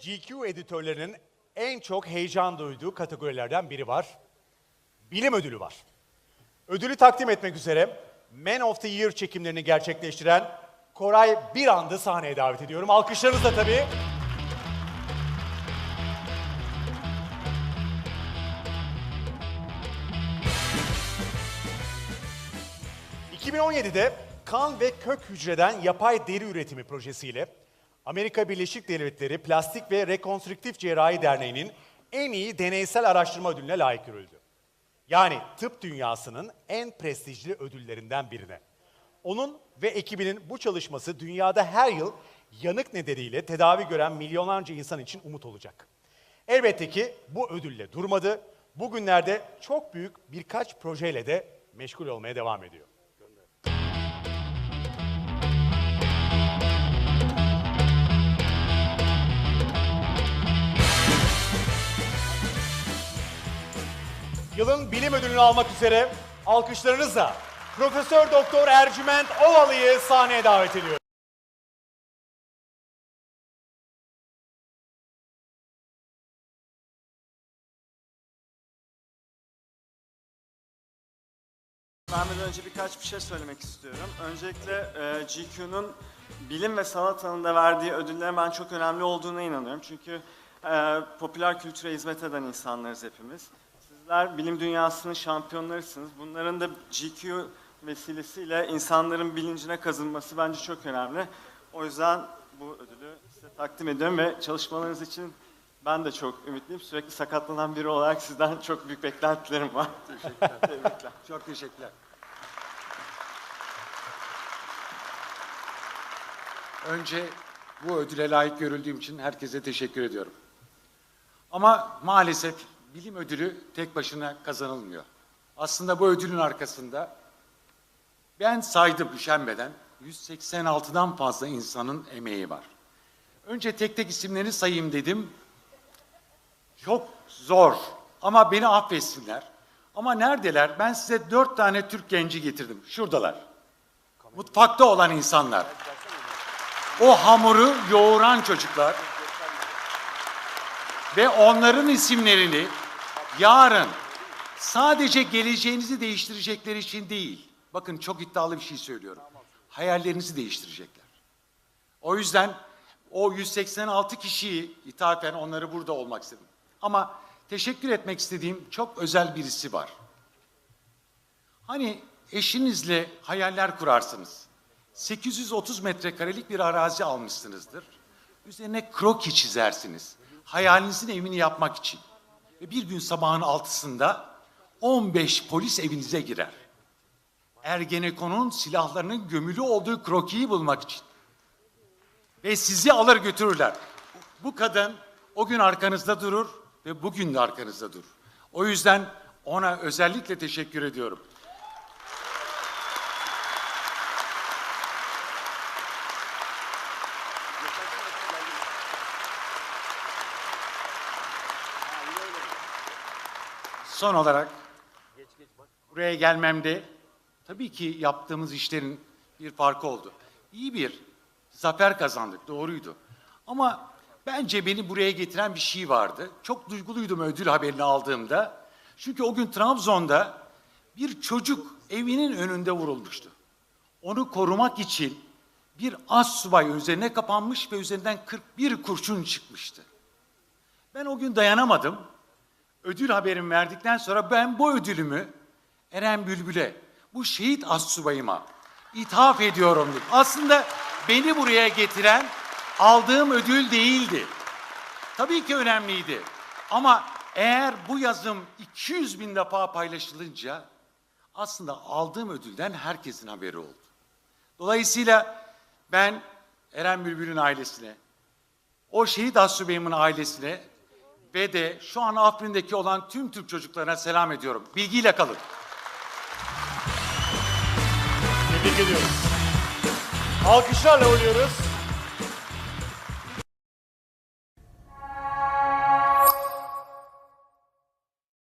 GQ editörlerinin en çok heyecan duyduğu kategorilerden biri var. Bilim ödülü var. Ödülü takdim etmek üzere Man of the Year çekimlerini gerçekleştiren Koray Birand'ı sahneye davet ediyorum. Alkışlarınızla tabii. ...2017'de kan ve kök hücreden yapay deri üretimi projesiyle... ...Amerika Birleşik Devletleri Plastik ve Rekonstrüktif Cerrahi Derneği'nin... ...en iyi deneysel araştırma ödülüne layık görüldü. Yani tıp dünyasının en prestijli ödüllerinden birine. Onun ve ekibinin bu çalışması dünyada her yıl yanık nedeniyle tedavi gören milyonlarca insan için umut olacak. Elbette ki bu ödülle durmadı. Bugünlerde çok büyük birkaç projeyle de meşgul olmaya devam ediyor. Yılın bilim ödülünü almak üzere alkışlarınızla Profesör Doktor Ercüment Ovalı'yı sahneye davet ediyorum. Vermeden önce birkaç bir şey söylemek istiyorum. Öncelikle e, GQ'nun bilim ve sanat alanında verdiği ödüllerin ben çok önemli olduğuna inanıyorum. Çünkü e, popüler kültüre hizmet eden insanlarız hepimiz. Sizler bilim dünyasının şampiyonlarısınız. Bunların da GQ vesilesiyle insanların bilincine kazınması bence çok önemli. O yüzden bu ödülü size takdim ediyorum ve çalışmalarınız için ben de çok ümitliyim. Sürekli sakatlanan biri olarak sizden çok büyük beklentilerim var. Teşekkürler. Tebrikler. Çok teşekkürler. Önce bu ödüle layık görüldüğüm için herkese teşekkür ediyorum. Ama maalesef bilim ödülü tek başına kazanılmıyor. Aslında bu ödülün arkasında ben saydım üşenmeden 186'dan fazla insanın emeği var. Önce tek tek isimlerini sayayım dedim. Çok zor ama beni affetsinler. Ama neredeler? Ben size dört tane Türk genci getirdim. Şuradalar. Mutfakta olan insanlar. O hamuru yoğuran çocuklar. Ve onların isimlerini yarın sadece geleceğinizi değiştirecekleri için değil. Bakın çok iddialı bir şey söylüyorum. Hayallerinizi değiştirecekler. O yüzden o 186 kişiyi ithafen onları burada olmak istedim. Ama teşekkür etmek istediğim çok özel birisi var. Hani eşinizle hayaller kurarsınız. 830 metrekarelik bir arazi almışsınızdır. Üzerine kroki çizersiniz. Hayalinizin evini yapmak için. Ve bir gün sabahın altısında 15 polis evinize girer. Ergenekon'un silahlarının gömülü olduğu krokiyi bulmak için. Ve sizi alır götürürler. Bu kadın o gün arkanızda durur ve bugün de arkanızda durur. O yüzden ona özellikle teşekkür ediyorum. Son olarak buraya gelmemde tabii ki yaptığımız işlerin bir farkı oldu. İyi bir zafer kazandık, doğruydu. Ama bence beni buraya getiren bir şey vardı. Çok duyguluydum ödül haberini aldığımda. Çünkü o gün Trabzon'da bir çocuk evinin önünde vurulmuştu. Onu korumak için bir az subay üzerine kapanmış ve üzerinden 41 kurşun çıkmıştı. Ben o gün dayanamadım. Ödül haberimi verdikten sonra ben bu ödülümü Eren Bülbül'e, bu şehit astsubayıma ithaf ediyorum dedim. Aslında beni buraya getiren aldığım ödül değildi. Tabii ki önemliydi. Ama eğer bu yazım 200 bin defa paylaşılınca aslında aldığım ödülden herkesin haberi oldu. Dolayısıyla ben Eren Bülbül'ün ailesine, o şehit astsubayımın ailesine ve de şu an Afrin'deki olan tüm Türk çocuklarına selam ediyorum. Bilgiyle kalın. Tebrik ediyoruz. Alkışlarla uğurluyoruz.